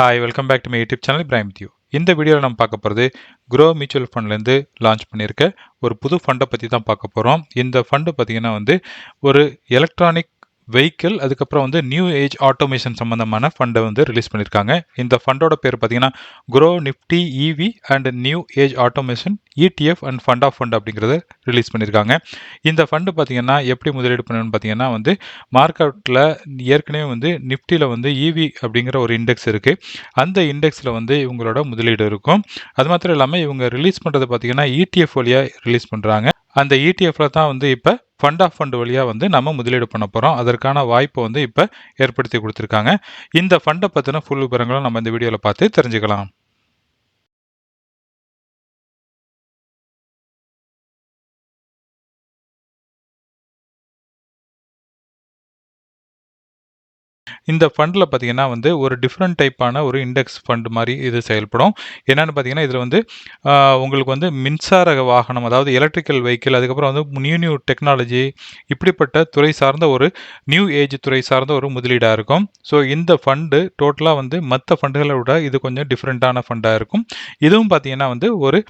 Hi welcome back to my YouTube channel Ibrahim தியூ இந்த வீடியோவில் நம்ம பார்க்க போகிறது க்ரோ மியூச்சுவல் ஃபண்ட்லேருந்து லான்ச் பண்ணியிருக்க ஒரு புது ஃபண்டை பற்றி தான் பார்க்க போகிறோம் இந்த ஃபண்டு பார்த்திங்கன்னா வந்து ஒரு எலக்ட்ரானிக் வெஹிக்கிள் அதுக்கப்புறம் வந்து நியூ ஏஜ் ஆட்டோமேஷன் சம்மந்தமான ஃபண்டை வந்து ரிலீஸ் பண்ணியிருக்காங்க இந்த ஃபண்டோட பேர் பார்த்தீங்கன்னா Groww Nifty EV and new age automation ETF and fund of fund அப்படிங்கிறத ரிலீஸ் பண்ணியிருக்காங்க இந்த ஃபண்டு பார்த்தீங்கன்னா எப்படி முதலீடு பண்ணணும்னு பார்த்தீங்கன்னா வந்து மார்க்கெட்டில் ஏற்கனவே வந்து நிஃப்டியில் வந்து இவி அப்படிங்கிற ஒரு இண்டெக்ஸ் இருக்குது அந்த இண்டெக்ஸில் வந்து இவங்களோட முதலீடு இருக்கும். அது மாத்திரம் இல்லாமல் இவங்க ரிலீஸ் பண்ணுறது பார்த்தீங்கன்னா இடிஎஃப் வழியாக ரிலீஸ் பண்ணுறாங்க அந்த இடிஎஃப்ல தான் வந்து இப்போ ஃபண்ட் ஆஃப் ஃபண்ட் வழியாக வந்து நம்ம முதலீடு பண்ண போகிறோம் அதற்கான வாய்ப்பை வந்து இப்போ ஏற்படுத்தி கொடுத்துருக்காங்க. இந்த ஃபண்டை பற்றின ஃபுல் விவரங்களும் நம்ம இந்த வீடியோவில் பார்த்து தெரிஞ்சுக்கலாம். இந்த ஃபண்டில் பார்த்தீங்கன்னா வந்து ஒரு டிஃப்ரெண்ட் டைப்பான ஒரு இண்டெக்ஸ் ஃபண்ட் மாதிரி இது செயல்படும். என்னென்னு பார்த்தீங்கன்னா இதில் வந்து உங்களுக்கு வந்து மின்சார வாகனம் அதாவது எலக்ட்ரிக்கல் வெஹிக்கிள் அதுக்கப்புறம் வந்து நியூ நியூ டெக்னாலஜி இப்படிப்பட்ட துறை சார்ந்த ஒரு நியூ ஏஜ் துறை சார்ந்த ஒரு முதலீடாக இருக்கும். ஸோ இந்த ஃபண்டு டோட்டலாக வந்து மற்ற ஃபண்டுகளை விட இது கொஞ்சம் டிஃப்ரெண்ட்டான ஃபண்டாக இருக்கும். இதுவும் பார்த்தீங்கன்னா வந்து ஒரு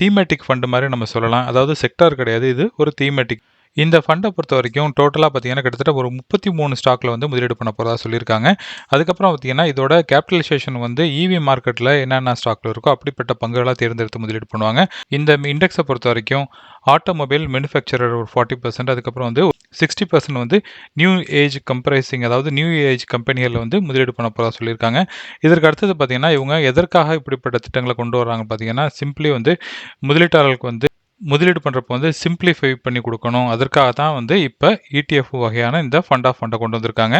தீமேட்டிக் ஃபண்டு மாதிரி நம்ம சொல்லலாம். அதாவது செக்டார் கிடையாது இது ஒரு தீமேட்டிக் இந்த ஃபண்டை பொறுத்த வரைக்கும் டோட்டலாக பார்த்தீங்கன்னா கிட்டத்தட்ட ஒரு முப்பத்தி மூணு ஸ்டாக்கில் வந்து முதலீடு பண்ண போகிறதா சொல்லியிருக்காங்க. அதுக்கப்புறம் பார்த்தீங்கன்னா இதோட கேபிட்டலைசேஷன் வந்து இவி மார்க்கெட்டில் என்னென்ன ஸ்டாக்கில் இருக்கோ அப்படிப்பட்ட பங்குகளாக தேர்ந்தெடுத்து முதலீடு பண்ணுவாங்க. இந்த இண்டெக்ஸை பொறுத்த வரைக்கும் ஆட்டோமொபைல் மேனுஃபேக்சரர் ஒரு ஃபார்ட்டி பர்சன்ட் அதுக்கப்புறம் வந்து சிக்ஸ்டி பர்சன்ட் வந்து நியூ ஏஜ் கம்பரைசிங் அதாவது நியூ ஏஜ் கம்பெனிகளில் வந்து முதலீடு பண்ண போகிறதா சொல்லியிருக்காங்க. இதற்கு அடுத்தது பார்த்தீங்கன்னா இவங்க எதற்காக இப்படிப்பட்ட திட்டங்களை கொண்டு வராங்க பார்த்தீங்கன்னா சிம்பிளி வந்து முதலீட்டாளர்களுக்கு வந்து முதலீடு பண்ணுறப்போ வந்து சிம்பிளிஃபை பண்ணி கொடுக்கணும். அதற்காக தான் வந்து இப்போ இடிஎஃப் வகையான இந்த ஃபண்ட் ஆஃப் ஃபண்டை கொண்டு வந்திருக்காங்க.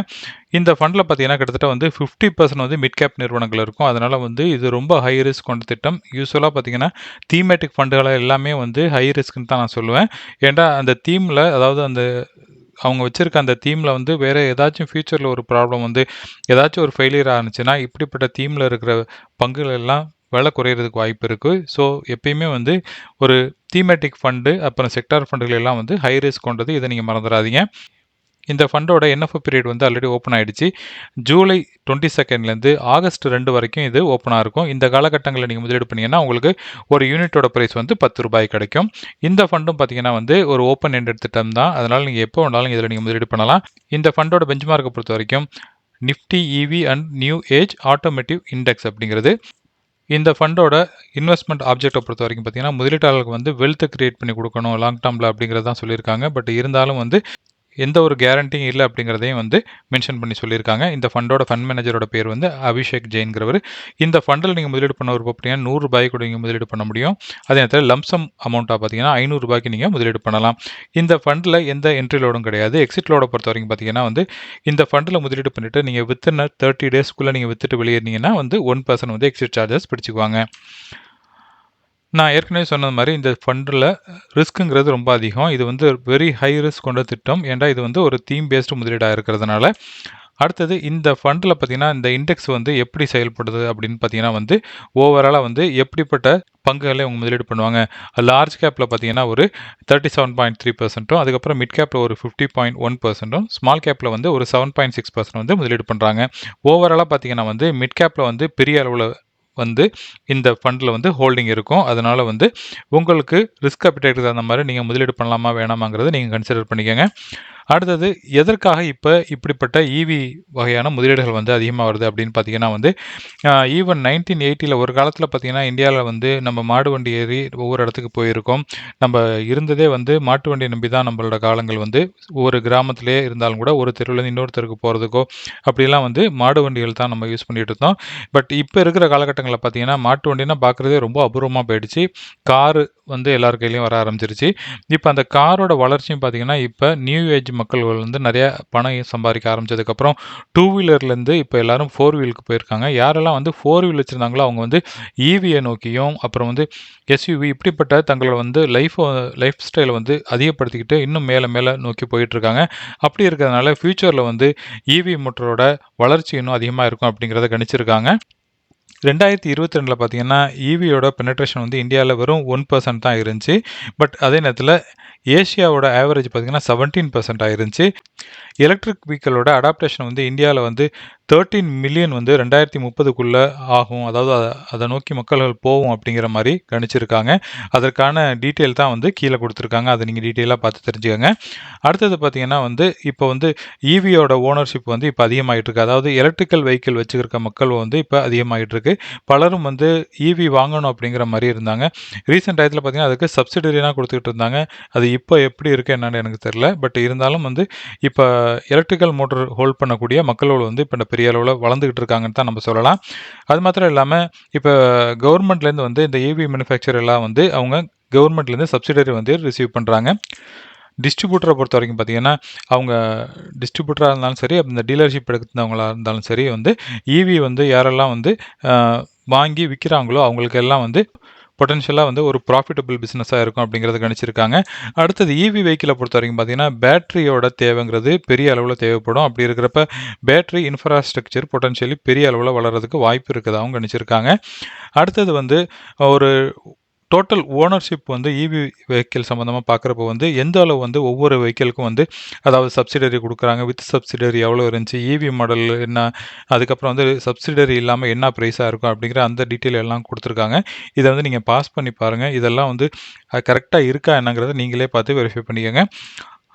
இந்த ஃபண்டில் பார்த்தீங்கன்னா கிட்டத்தட்ட வந்து ஃபிஃப்டி பர்சன்ட் வந்து மிட் கேப் நிறுவனங்கள் இருக்கும். அதனால் வந்து இது ரொம்ப ஹை ரிஸ்க் கொண்ட திட்டம். யூஸ்வலாக பார்த்தீங்கன்னா தீமேட்டிக் ஃபண்டுகளை எல்லாமே வந்து ஹை ரிஸ்க்குன்னு தான் நான் சொல்லுவேன். ஏன்டா அந்த தீமில் அதாவது அந்த அவங்க வச்சுருக்க அந்த தீமில் வந்து வேறு ஏதாச்சும் ஃப்யூச்சரில் ஒரு ப்ராப்ளம் வந்து ஏதாச்சும் ஒரு ஃபெயிலியர் ஆனிச்சுன்னா இப்படிப்பட்ட தீமில் இருக்கிற பங்குகள் எல்லாம் விலை குறையிறதுக்கு வாய்ப்பு இருக்குது ஸோ எப்பயுமே வந்து ஒரு தீமேட்டிக் ஃபண்டு அப்புறம் செக்டார் ஃபண்டுகள் எல்லாம் வந்து ஹை ரிஸ்க் கொண்டது. இதை நீங்கள் மறந்துடாதீங்க. இந்த ஃபண்டோட என்எஃப்ஓ பீரியட் வந்து ஆல்ரெடி ஓப்பன் ஆகிடுச்சு ஜூலை டுவெண்ட்டி செகண்ட்லேருந்து ஆகஸ்ட் ரெண்டு வரைக்கும் இது ஓப்பனாக இருக்கும். இந்த காலகட்டங்களில் நீங்கள் முதலீடு பண்ணிங்கன்னா உங்களுக்கு ஒரு யூனிட்டோட ப்ரைஸ் வந்து பத்து ரூபாய் கிடைக்கும். இந்த ஃபண்டும் பார்த்தீங்கன்னா வந்து ஒரு ஓப்பன் எண்டட் திட்டம் தான். அதனால் நீங்கள் எப்போ வேணாலும் இதில் நீங்கள் முதலீடு பண்ணலாம். இந்த ஃபண்டோட பெஞ்ச்மார்க்கை பொறுத்த வரைக்கும் Nifty EV and new age automotive index அப்படிங்கிறது இந்த ஃபண்டோட இன்வெஸ்ட்மெண்ட் ஆப்ஜெக்டை பொறுத்த வரைக்கும் பார்த்தீங்கன்னா முதலீட்டாளர்களுக்கு வந்து வெல்த் கிரியேட் பண்ணி கொடுக்கணும் லாங் டேர்மில் அப்படிங்கிறதான் சொல்லியிருக்காங்க. பட் இருந்தாலும் வந்து எந்த ஒரு கேரண்டியும் இல்லை அப்படிங்கிறதையும் வந்து மென்ஷன் பண்ணி சொல்லியிருக்காங்க. இந்த ஃபண்டோட ஃபண்ட் மேனேஜரோட பேர் வந்து அபிஷேக் ஜெயின்கிறவர். இந்த ஃபண்டில் நீங்கள் முதலீடு பண்ண ஒரு பார்த்தீங்கன்னா நூறு ரூபாய்க்கு கூட நீங்கள் முதலீடு பண்ண முடியும். அதே நேரத்தில் லம்சம் அமௌண்ட்டாக பார்த்தீங்கன்னா ஐநூறு ரூபாய்க்கு நீங்கள் முதலீடு பண்ணலாம். இந்த ஃபண்டில் எந்த என்ட்ரி லோடும் கிடையாது. எக்ஸிட் லோட பொறுத்த வரைக்கும் பார்த்தீங்கன்னா வந்து இந்த ஃபண்டில் முதலீடு பண்ணிவிட்டு நீங்கள் வித்தின் தேர்ட்டி டேஸ்க்குள்ளே நீங்கள் வித்துட்டு வெளியேறினீங்கன்னா வந்து ஒன் பர்சன்ட் வந்து எக்ஸிட் சார்ஜஸ் பிடிச்சிக்குவாங்க. நான் ஏற்கனவே சொன்னது மாதிரி இந்த ஃபண்டில் ரிஸ்க்குங்கிறது ரொம்ப அதிகம். இது வந்து வெரி ஹை ரிஸ்க் கொண்ட திட்டம். ஏன்டா இது வந்து ஒரு தீம் பேஸ்டு முதலீடாக இருக்கிறதுனால. அடுத்தது இந்த ஃபண்டில் பார்த்தீங்கன்னா இந்த இண்டெக்ஸ் வந்து எப்படி செயல்படுது அப்படின்னு பார்த்தீங்கன்னா வந்து ஓவராலாக வந்து எப்படிப்பட்ட பங்குகளை அவங்க முதலீடு பண்ணுவாங்க. லார்ஜ் கேப்பில் பார்த்தீங்கன்னா ஒரு தேர்ட்டி செவன் பாயிண்ட் த்ரீ பர்சன்ட்டும் அதுக்கப்புறம் மிட் கேப்பில் ஒரு ஃபிஃப்டி பாயிண்ட் ஒன் பர்சன்ட்டும் ஸ்மால் கேப்பில் வந்து ஒரு செவன் பாயிண்ட் சிக்ஸ் பர்சன்ட் வந்து முதலீடு பண்ணுறாங்க ஓவராலாக பார்த்தீங்கன்னா வந்து மிட் கேப்பில் வந்து பெரிய அளவில் வந்து இந்த ஃபண்டில் வந்து ஹோல்டிங் இருக்கும். அதனால் வந்து உங்களுக்கு ரிஸ்க் அப்பிடேட் தகுந்த மாதிரி நீங்கள் முதலீடு பண்ணலாமா வேணாமாங்கிறத நீங்கள் கன்சிடர் பண்ணிக்கோங்க. அடுத்தது எதற்காக இப்போ இப்படிப்பட்ட ஈவி வகையான முதலீடுகள் வந்து அதிகமாக வருது அப்படின்னு பார்த்தீங்கன்னா வந்து ஈவன் நைன்டீன் எயிட்டியில் ஒரு காலத்தில் பார்த்தீங்கன்னா இந்தியாவில் வந்து நம்ம மாடு வண்டி ஏறி ஒவ்வொரு இடத்துக்கு போயிருக்கோம். நம்ம இருந்ததே வந்து மாட்டு வண்டியை நம்பி தான் நம்மளோட காலங்கள் வந்து ஒவ்வொரு கிராமத்திலே இருந்தாலும் கூட ஒரு தெருவுலேருந்து இன்னொரு தெருக்கு போகிறதுக்கோ அப்படிலாம் வந்து மாடு வண்டிகள் தான் நம்ம யூஸ் பண்ணிகிட்டு இருந்தோம். பட் இப்போ இருக்கிற காலகட்டங்களில் பார்த்தீங்கன்னா மாட்டு வண்டினா பார்க்குறதே ரொம்ப அபூர்வமாக போயிடுச்சு. காரு வந்து எல்லார் கையிலையும் வர ஆரம்பிச்சிருச்சு. இப்போ அந்த காரோட வளர்ச்சியும் பார்த்தீங்கன்னா இப்போ நியூ ஏஜ் மக்கள்கள் வந்து நிறைய பணம் சம்பாதிக்க ஆரம்பிச்சதுக்கப்புறம் டூ வீலர்லேருந்து இப்போ எல்லாரும் ஃபோர் வீலுக்கு போயிருக்காங்க. யாரெல்லாம் வந்து ஃபோர் வீல் வச்சுருந்தாங்களோ அவங்க வந்து ஈவியை நோக்கியும் அப்புறம் வந்து எஸ்யூவி இப்படிப்பட்ட தங்களோட வந்து லைஃப் லைஃப் ஸ்டைலை வந்து அதிகப்படுத்திக்கிட்டு இன்னும் மேலே மேலே நோக்கி போயிட்டுருக்காங்க. அப்படி இருக்கிறதுனால ஃப்யூச்சரில் வந்து ஈவி மோட்டரோட வளர்ச்சி இன்னும் அதிகமாக இருக்கும் அப்படிங்கிறத கணிச்சிருக்காங்க. ரெண்டாயிரத்தி இருபத்தி ரெண்டில் பார்த்தீங்கன்னா ஈவியோட பெனட்ரேஷன் வந்து இந்தியாவில் வெறும் ஒன் பர்சன்ட் தான் இருந்துச்சு. பட் அதே நேரத்தில் ஏஷியாவோட ஆவரேஜ் பார்த்தீங்கன்னா செவன்டீன் பர்சன்ட் ஆயிருந்துச்சு எலக்ட்ரிக் வெஹிக்கிளோட அடாப்டேஷன் வந்து இந்தியாவில் வந்து தேர்ட்டீன் மில்லியன் வந்து ரெண்டாயிரத்தி முப்பதுக்குள்ளே ஆகும். அதாவது அதை நோக்கி மக்கள்கள் போகும் அப்படிங்கிற மாதிரி கணிச்சிருக்காங்க. அதற்கான டீட்டெயில் தான் வந்து கீழே கொடுத்துருக்காங்க. அதை நீங்கள் டீட்டெயிலாக பார்த்து தெரிஞ்சுக்கோங்க. அடுத்தது பார்த்தீங்கன்னா வந்து இப்போ வந்து ஈவியோட ஓனர்ஷிப் வந்து இப்போ அதிகமாகிட்டு இருக்கு அதாவது எலக்ட்ரிக்கல் வெஹிக்கிள் வச்சுருக்க மக்கள் வந்து இப்போ அதிகமாகிட்டு இருக்கு பலரும் வந்து ஈவி வாங்கணும் அப்படிங்கிற மாதிரி இருந்தாங்க. ரீசெண்ட் டயத்தில் பார்த்தீங்கன்னா அதுக்கு சப்சிடரிலாம் கொடுத்துக்கிட்டு இருந்தாங்க. அது இப்போ எப்படி இருக்குது என்னன்னு எனக்கு தெரியல. பட் இருந்தாலும் வந்து இப்போ எலக்ட்ரிக்கல் மோட்டர் ஹோல்ட் பண்ணக்கூடிய மக்களோட வந்து இப்போ பெரிய அளவில் வளர்ந்துக்கிட்டு இருக்காங்கன்னு தான் நம்ம சொல்லலாம். அது மாத்திரம் இல்லாமல் இப்போ கவர்மெண்ட்லேருந்து வந்து இந்த ஏவி மேனுஃபேக்சர் எல்லாம் வந்து அவங்க கவர்மெண்ட்லேருந்து சப்சிடரி வந்து ரிசீவ் பண்ணுறாங்க டிஸ்ட்ரிபியூட்டரை பொறுத்த வரைக்கும் பார்த்தீங்கன்னா அவங்க டிஸ்ட்ரிபியூட்டராக இருந்தாலும் சரி இந்த டீலர்ஷிப் எடுக்கிறவங்களா இருந்தாலும் சரி வந்து ஈவி வந்து யாரெல்லாம் வந்து வாங்கி விற்கிறாங்களோ அவங்களுக்கு எல்லாம் வந்து பொட்டன்ஷியலாக வந்து ஒரு ப்ராஃபிட்டபிள் பிஸ்னஸாக இருக்கும் அப்படிங்கிறத கணிச்சிருக்காங்க. அடுத்தது இவி வெஹிக்கிளை பொறுத்த வரைக்கும் பார்த்தீங்கன்னா பேட்டரியோட தேவைங்கிறது பெரிய அளவில் தேவைப்படும். அப்படி இருக்கிறப்ப பேட்டரி இன்ஃப்ராஸ்ட்ரக்சர் பொட்டன்ஷியலி பெரிய அளவில் வளர்கிறதுக்கு வாய்ப்பு இருக்குதாகவும் கணிச்சிருக்காங்க. அடுத்தது வந்து ஒரு டோட்டல் ஓனர்ஷிப் வந்து இவி வெஹிக்கிள் சம்மந்தமாக பார்க்குறப்ப வந்து எந்த அளவு வந்து ஒவ்வொரு வெஹிக்கிளுக்கும் வந்து அதாவது சப்சிடரி கொடுக்குறாங்க வித் சப்சிடரி எவ்வளோ இருந்துச்சு இவி மாடல் என்ன அதுக்கப்புறம் வந்து சப்சிடரி இல்லாமல் என்ன ப்ரைஸாக இருக்கும் அப்படிங்கிற அந்த டீட்டெயில் எல்லாம் கொடுத்துருக்காங்க. இதை வந்து நீங்கள் பாஸ் பண்ணி பாருங்கள் இதெல்லாம் வந்து கரெக்டாக இருக்கா என்னங்கிறத நீங்களே பார்த்து வெரிஃபை பண்ணிக்கோங்க.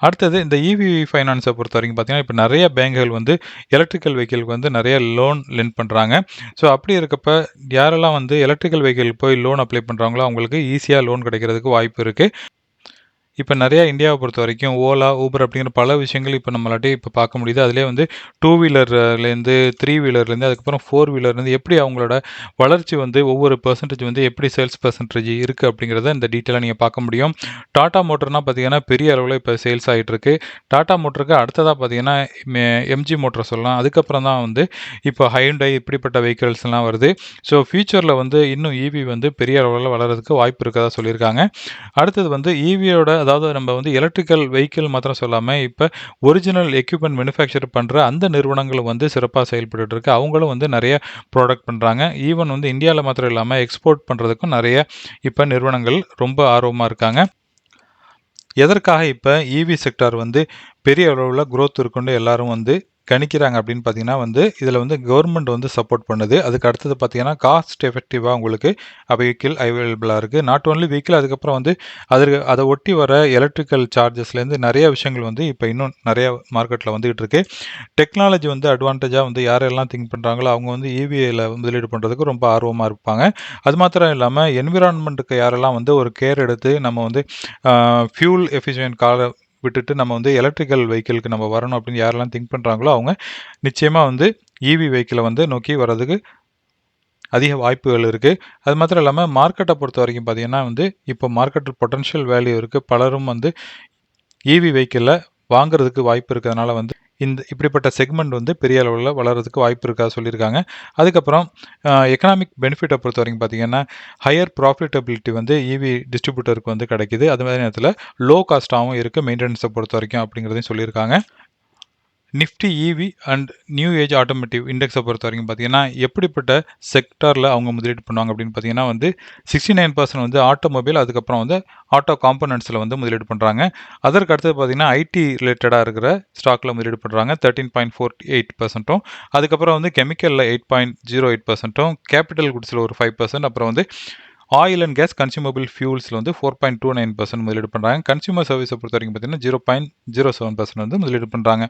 அடுத்தது இந்த இவி ஃபைனான்ஸை பொறுத்த வரைக்கும் பார்த்தீங்கன்னா இப்போ நிறைய பேங்குகள் வந்து எலக்ட்ரிக்கல் வெஹிக்கிளுக்கு வந்து நிறைய லோன் லென்ட் பண்ணுறாங்க ஸோ அப்படி இருக்கப்ப யாரெல்லாம் வந்து எலக்ட்ரிக்கல் வெஹிக்கிள் போய் லோன் அப்ளை பண்ணுறாங்களோ அவங்களுக்கு ஈஸியாக லோன் கிடைக்கிறதுக்கு வாய்ப்பு இருக்குது இப்போ நிறையா இந்தியாவை பொறுத்த வரைக்கும் ஓலா ஊபர் அப்படிங்கிற பல விஷயங்கள் இப்போ நம்மளாட்டி இப்போ பார்க்க முடியுது. அதிலே வந்து டூ வீலர்லேருந்து த்ரீ வீலர்லேருந்து அதுக்கப்புறம் ஃபோர் வீலர்லேருந்து எப்படி அவங்களோட வளர்ச்சி வந்து ஒவ்வொரு பர்சன்டேஜ் வந்து எப்படி சேல்ஸ் பர்சன்டேஜ் இருக்குது அப்படிங்கிறத இந்த டீட்டெயிலாக நீங்கள் பார்க்க முடியும். டாட்டா மோட்டர்னா பார்த்தீங்கன்னா பெரிய அளவில் இப்போ சேல்ஸ் ஆகிட்டு டாட்டா மோட்டருக்கு அடுத்ததாக பார்த்தீங்கன்னா எம்ஜி மோட்டர் சொல்லலாம். அதுக்கப்புறம் தான் வந்து இப்போ ஹைண்டை இப்படிப்பட்ட வெஹிக்கிள்ஸ்லாம் வருது. ஸோ ஃபியூச்சரில் வந்து இன்னும் ஈவி வந்து பெரிய அளவில் வளர்கிறதுக்கு வாய்ப்பு இருக்கதா சொல்லியிருக்காங்க. அடுத்தது வந்து e ஈவியோட அதாவது நம்ம வந்து எலக்ட்ரிக்கல் வெஹிக்கிள் மாத்திரம் சொல்லாமல் இப்போ ஒரிஜினல் எக்யூப்மெண்ட் மேனுஃபேக்சர் பண்ணுற அந்த நிறுவனங்களும் வந்து சிறப்பாக செயல்பட்டு இருக்கு அவங்களும் வந்து நிறைய ப்ராடக்ட் பண்ணுறாங்க ஈவன் வந்து இந்தியாவில் மாத்திரம் இல்லாமல் எக்ஸ்போர்ட் பண்ணுறதுக்கும் நிறைய இப்போ நிறுவனங்கள் ரொம்ப ஆர்வமாக இருக்காங்க. எதற்காக இப்போ இவி செக்டார் வந்து பெரிய அளவில் க்ரோத் இருக்குன்னு எல்லாரும் வந்து கணிக்கிறாங்க அப்படின்னு பார்த்தீங்கன்னா வந்து இதில் வந்து கவர்மெண்ட் வந்து சப்போர்ட் பண்ணுது. அதுக்கு அடுத்தது பார்த்தீங்கன்னா காஸ்ட் எஃபெக்டிவாக உங்களுக்கு வெஹிக்கிள் அவைலபிளாக இருக்குது நாட் ஓன்லி வெஹிக்கிள் அதுக்கப்புறம் வந்து அதற்கு அதை ஒட்டி வர எலக்ட்ரிக்கல் சார்ஜஸ்லேருந்து நிறைய விஷயங்கள் வந்து இப்போ இன்னும் நிறைய மார்க்கெட்டில் வந்துகிட்டு இருக்கு. டெக்னாலஜி வந்து அட்வான்டேஜாக வந்து யாரெல்லாம் திங்க் பண்ணுறாங்களோ அவங்க வந்து இவிஐயில் முதலீடு பண்ணுறதுக்கு ரொம்ப ஆர்வமாக இருப்பாங்க. அது மாத்திரம் இல்லாமல் என்விரான்மெண்ட்டுக்கு யாரெல்லாம் வந்து ஒரு கேர் எடுத்து நம்ம வந்து ஃபியூல் எஃபிஷியன்ட் கால விட்டுட்டு நம்ம வந்து எலக்ட்ரிக்கல் வெஹிக்கிளுக்கு நம்ம வரணும் அப்படின்னு யாரெல்லாம் திங்க் பண்ணுறாங்களோ அவங்க நிச்சயமாக வந்து இவி வெஹிக்கிளை வந்து நோக்கி வர்றதுக்கு அதிக வாய்ப்புகள் இருக்குது அது மாத்திரம் இல்லாமல் மார்க்கெட்டை பொறுத்த வரைக்கும் பார்த்தீங்கன்னா வந்து இப்போ மார்க்கெட்டில் பொட்டன்ஷியல் வேல்யூ இருக்குது பலரும் வந்து இவி வெஹிக்கிளில் வாங்குறதுக்கு வாய்ப்பு இருக்கிறதுனால வந்து இந்த இப்படிப்பட்ட செக்மெண்ட் வந்து பெரிய அளவில் வளர்கிறதுக்கு வாய்ப்பு இருக்கா சொல்லியிருக்காங்க. அதுக்கப்புறம் எக்கனாமிக் பெனிஃபிட்டை பொறுத்த வரைக்கும் பார்த்தீங்கன்னா ஹையர் ப்ராஃபிட்டபிலிட்டி வந்து இவி டிஸ்ட்ரிபியூட்டருக்கு வந்து கிடைக்குது. அது மாதிரி நேரத்தில் லோ காஸ்ட்டாகவும் இருக்குது மெயின்டெனன்ஸை பொறுத்த வரைக்கும் அப்படிங்கிறதையும் சொல்லியிருக்காங்க. Nifty EV and new age automotive இண்டெக்ஸை பொறுத்த வரைக்கும் பார்த்தீங்கன்னா எப்படிப்பட்ட செக்டாரில் அவங்க முதலீடு பண்ணுவாங்க அப்படின்னு பார்த்தீங்கன்னா வந்து சிக்ஸ்டி நைன் பர்சன்ட் வந்து ஆட்டோமொபைல் அதுக்கப்புறம் வந்து ஆட்டோ காம்பனன்ட்ஸில் வந்து முதலீடு பண்ணுறாங்க அதற்கு அடுத்தது பார்த்தீங்கன்னா ஐடி ரிலேட்டடாக இருக்கிற ஸ்டாக்கில் முதலீடு பண்ணுறாங்க தேர்ட்டின் பாயிண்ட் ஃபோர் எயிட் பர்சன்ட்டும் அதுக்கப்புறம் வந்து கெமிக்கலில் எயிட் பாயிண்ட் ஜீரோ எயிட் பர்சன்ட்டும் கேபிட்டல் குட்ஸில் ஒரு ஃபைவ் பர்சன்ட் அப்புறம் வந்து ஆயில் அண்ட் கேஸ் கன்சியூமபிள் ஃபியூல்ஸில் வந்து four point two nine percent முதலீடு பண்ணுறாங்க. கன்சியூமர் சர்வீஸை பொறுத்த வரைக்கும் பார்த்தீங்கன்னா zero point zero seven percent வந்து முதலீடு பண்ணுறாங்க.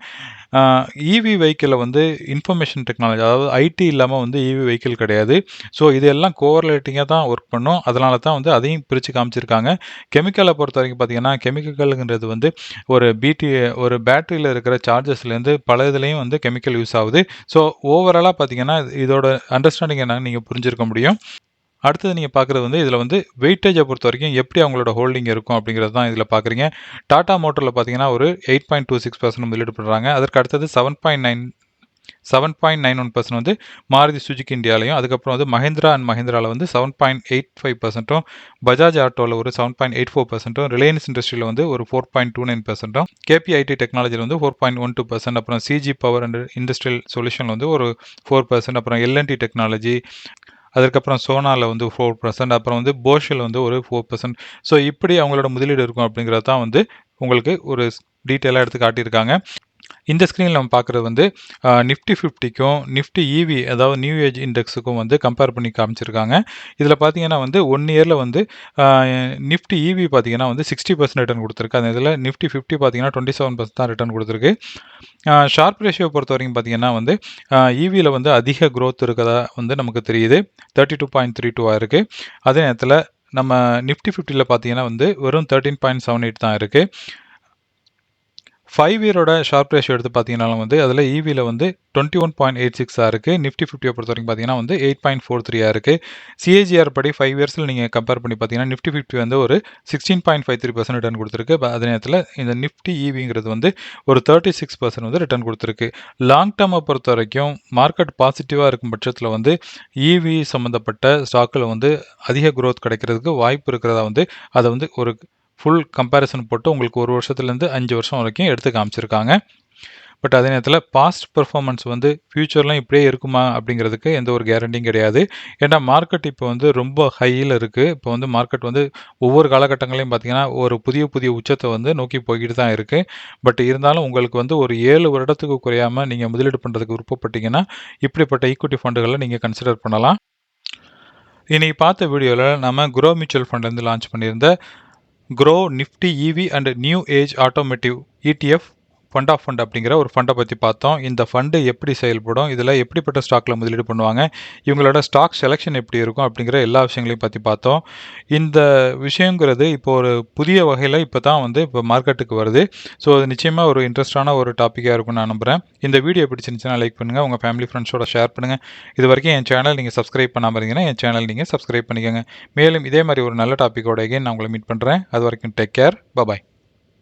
இவி வெஹிக்கிளில் வந்து இன்ஃபர்மேஷன் டெக்னாலஜி அதாவது ஐடி இல்லாமல் வந்து இவி வெஹிக்கிள் கிடையாது. ஸோ இதெல்லாம் கோவர்லேட்டிங்காக தான் ஒர்க் பண்ணும். அதனால தான் வந்து அதையும் பிரித்து காமிச்சிருக்காங்க. கெமிக்கலை பொறுத்த வரைக்கும் பார்த்தீங்கன்னா கெமிக்கல்ங்கிறது வந்து ஒரு பிடி ஒரு பேட்டரியில் இருக்கிற சார்ஜஸ்லேருந்து பல இதுலேயும் வந்து கெமிக்கல் யூஸ் ஆகுது. ஸோ ஓவராலாக பார்த்தீங்கன்னா இதோட அண்டர்ஸ்டாண்டிங் என்னன்னு நீங்கள் புரிஞ்சிருக்க முடியும். அடுத்தது நீங்கள் பார்க்குறது வந்து இதில் வந்து வெயிட்டேஜை பொறுத்த வரைக்கும் எப்படி அவங்களோட ஹோல்டிங் இருக்கும் அப்படிங்கிறது தான் இதில் பார்க்குறீங்க டாடா மோட்டரில் பார்த்தீங்கன்னா ஒரு eight point two six percent முதலீடு பண்ணுறாங்க அதற்கு அடுத்தது seven point nine seven point nine one percent வந்து மாருதி சுஜுக்கி இந்தியாலையும் அதுக்கப்புறம் வந்து மஹிந்திரா அண்ட் மஹிந்திராவில் வந்து செவன் பாயிண்ட் எயிட் ஃபைவ் பர்சன்ட்டும் பஜாஜ் ஆட்டோவில் ஒரு செவன் பாயிண்ட் எயிட் ஃபோர் பர்சன்ட்டும் ரிலையன்ஸ் இண்டஸ்ட்ரியில் வந்து ஒரு ஃபோர் பாயிண்ட் டூ நைன் பர்சன்ட்டும் கேபிஐடி டெக்னாலஜியில் வந்து four point one two percent அப்புறம் CG power and industrial solution வந்து ஒரு ஃபோர் பர்சன்ட் அப்புறம் எல்என்டி டெக்னாலஜி அதுக்கப்புறம் சோனாவில் வந்து ஃபோர் பர்சன்ட் அப்புறம் வந்து போஷில் வந்து ஒரு ஃபோர் பர்சன்ட் ஸோ இப்படி அவங்களோட முதலீடு இருக்கும் அப்படிங்கிறது தான் வந்து உங்களுக்கு ஒரு டீட்டெயிலாக எடுத்து காட்டியிருக்காங்க. இந்த ஸ்க்ரீனில் நம்ம பார்க்குறது வந்து நிஃப்டி ஃபிஃப்டிக்கும் நிஃப்டி இவி அதாவது நியூ ஏஜ் இண்டெக்ஸுக்கும் வந்து கம்பேர் பண்ணி காமிச்சிருக்காங்க. இதில் பார்த்தீங்கன்னா வந்து ஒன் இயரில் வந்து நிஃப்டி இவி பார்த்தீங்கன்னா வந்து சிக்ஸ்டி பர்சன்ட் ரிட்டர்ன் கொடுத்துருக்கு. அந்த இதில் நிஃப்டி ஃபிஃப்டி பார்த்தீங்கன்னா டுவெண்ட்டி செவன் பர்சன்ட் தான் ரிட்டர்ன் கொடுத்துருக்கு. ஷார்ப் ரேஷியோ பொறுத்த வரைக்கும் பார்த்தீங்கன்னா வந்து இவியில் வந்து அதிக க்ரோத் இருக்கதா வந்து நமக்கு தெரியுது. தேர்ட்டி டூ பாயிண்ட் த்ரீ டூவாக இருக்குது அதே நேரத்தில் நம்ம நிஃப்டி ஃபிஃப்டியில் பார்த்தீங்கன்னா வந்து வெறும் தேர்ட்டின் பாயிண்ட் செவன் எயிட் தான் இருக்குது ஃபைவ் இயரோட ஷார்ப் ரேஷியோ எடுத்து பார்த்தீங்கனாலும் வந்து அதில் ஈவியில் வந்து டுவெண்ட்டி ஒன் பாயிண்ட் எயிட் சிக்ஸாக இருக்குது நிஃப்டி ஃபிஃப்டியை பொறுத்த வரைக்கும் பார்த்தீங்கன்னா வந்து எயிட் பாயிண்ட் ஃபோர் த்ரீயாக இருக்குது சிஏஜிஆர் படி ஃபைவ் இயர்ஸில் நீங்கள் கம்பேர் பண்ணி பார்த்தீங்கன்னா நிஃப்டி ஃபிஃப்டி வந்து ஒரு sixteen point five three percent return கொடுத்துருக்கு. அதே நேரத்தில் இந்த நிஃப்டி ஈவிங்கிறது வந்து ஒரு தேர்ட்டி சிக்ஸ் பர்சன்ட் வந்து ரிட்டர்ன் கொடுத்துருக்கு. லாங் டேர்மை பொறுத்த வரைக்கும் மார்க்கெட் பாசிட்டிவாக இருக்கும் பட்சத்தில் வந்து ஈவி சம்மந்தப்பட்ட ஸ்டாக்கில் வந்து அதிக க்ரோத் கிடைக்கிறதுக்கு வாய்ப்பு இருக்கிறதா வந்து அதை வந்து ஒரு ஃபுல் கம்பேரிசன் போட்டு உங்களுக்கு ஒரு வருஷத்துலேருந்து அஞ்சு வருஷம் வரைக்கும் எடுத்து காமிச்சிருக்காங்க. பட் அதே நேரத்தில் பாஸ்ட் பெர்ஃபார்மன்ஸ் வந்து ஃப்யூச்சர்லாம் இப்படியே இருக்குமா அப்படிங்கிறதுக்கு எந்த ஒரு கேரண்டியும் கிடையாது. ஏன்னா மார்க்கெட் இப்போ வந்து ரொம்ப ஹையில் இருக்குது இப்போ வந்து மார்க்கெட் வந்து ஒவ்வொரு காலகட்டங்களையும் பார்த்தீங்கன்னா ஒரு புதிய புதிய உச்சத்தை வந்து நோக்கி போய்கிட்டு தான் இருக்குது பட் இருந்தாலும் உங்களுக்கு வந்து ஒரு ஏழு வருடத்துக்கு குறையாமல் நீங்கள் முதலீடு பண்ணுறதுக்கு விருப்பப்பட்டீங்கன்னா இப்படிப்பட்ட ஈக்விட்டி ஃபண்டுகளை நீங்கள் கன்சிடர் பண்ணலாம். இன்றைக்கி பார்த்த வீடியோவில் நம்ம குரோ மியூச்சுவல் ஃபண்ட்லேருந்து லான்ச் பண்ணியிருந்த Grow Nifty EV and New Age Automotive ETF fund of fund அப்படிங்கிற ஒரு ஃபண்டை பற்றி பார்த்தோம். இந்த ஃபண்டு எப்படி செயல்படும்? இதில் எப்படிப்பட்ட ஸ்டாக்கில் முதலீடு பண்ணுவாங்க? இவங்களோட ஸ்டாக் செலெக்ஷன் எப்படி இருக்கும்? அப்படிங்கிற எல்லா விஷயங்களையும் பற்றி பார்த்தோம். இந்த விஷயங்கிறது இப்போ ஒரு புதிய வகையில் இப்போ தான் வந்து இப்போ மார்க்கெட்டுக்கு வருது. ஸோ அது நிச்சயமாக ஒரு இன்ட்ரெஸ்டான ஒரு டாப்பிக்காக இருக்கும்னு நான் நம்புகிறேன் இந்த வீடியோ பிடிச்சிருந்துச்சுன்னா லைக் பண்ணுங்கள் உங்கள் ஃபேமிலி ஃப்ரெண்ட்ஸோட ஷேர் பண்ணுங்கள் இது வரைக்கும் என் சேனல் நீங்கள் சப்ஸ்கிரைப் பண்ணாமல் இருந்தீங்கன்னா என் சேனல் நீங்கள் சப்ஸ்கிரைப் பண்ணிக்கோங்க. மேலும் இதே மாதிரி ஒரு நல்ல டாப்பிக்கோட நான் உங்களை மீட் பண்ணுறேன் அது வரைக்கும் டேக் கேர் பாய்